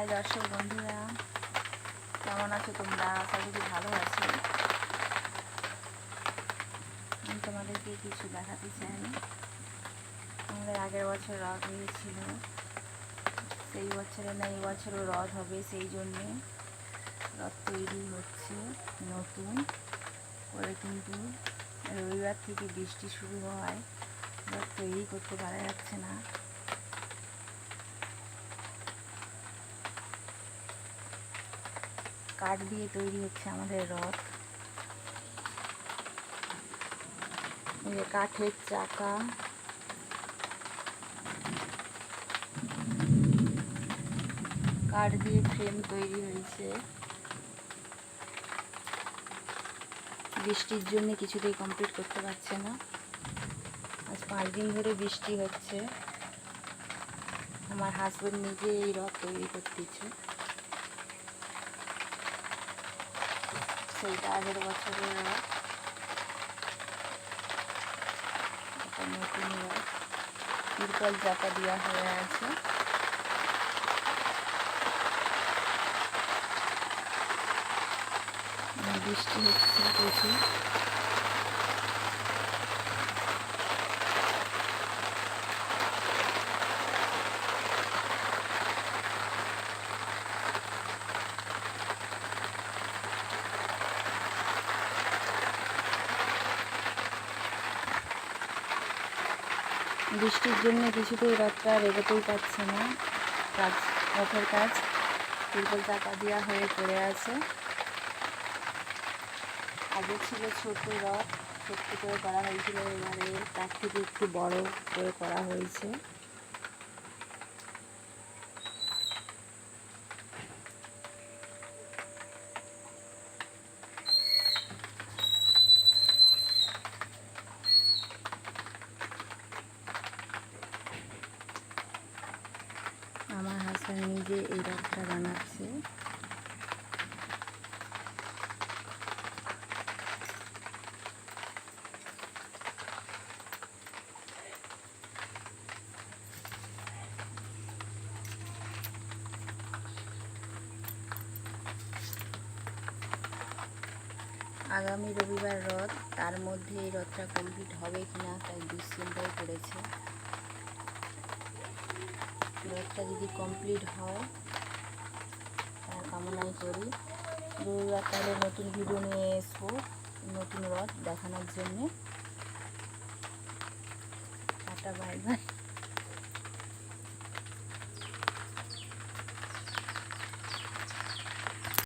High দর্শক বন্ধুরা। কেমন আছো তোমরা? আশা করি ভালো আছো। আমি তোমাদেরকে কিছু দেখাতে চাই। আমাদের আগের বছর রথ হয়েছিল। সেই বছরে না, এই বছরও রথ হবে, সেই জন্যে রথ তৈরি হচ্ছে নতুন করে কিন্তু রবিবার থেকে বৃষ্টি শুরু হয়। রথ তৈরি করতে পারা যাচ্ছে না। কাঠ দিয়ে তৈরি হচ্ছে আমাদের রথ। কাঠের চাকা। কাঠ দিয়ে ফ্রেম তৈরি হয়েছে। বৃষ্টির জন্য কিছুতেই কমপ্লিট করতে পারছে না। আজ পাঁচ দিন ধরে বৃষ্টি হচ্ছে। আমার হাজবেন্ড নিজে এই রথ তৈরি করতেছে। সেইটা আগের বছরের এটা নতুন রথ তিরপল চাকা দেওয়া হয়ে আছে। বৃষ্টি হচ্ছে প্রচুর। বৃষ্টির জন্য কিছুতেই রথটা এগোতেই পারছে না। কাজ, রথের কাজ, তিরপল চাকা দেওয়া হয়ে পড়ে আছে। আগে ছিল ছোট রথ ছোট্ট করে করা হয়েছিল, এবারে তার থেকে একটু বড় করে করা হয়েছে। হাজব্যান্ড নিজে এই রথটা বানাচ্ছে। আগামী রবিবার রথ, তার মধ্যে এই রথটা কমপ্লিট হবে কিনা তাই দুশ্চিন্তায় পড়েছে। রথটা যদি কমপ্লিট হয় তার কামনাই করি। রবিবার তাহলে নতুন ভিডিও নিয়ে এসবো নতুন রথ দেখানোর জন্যে। Tata bye bye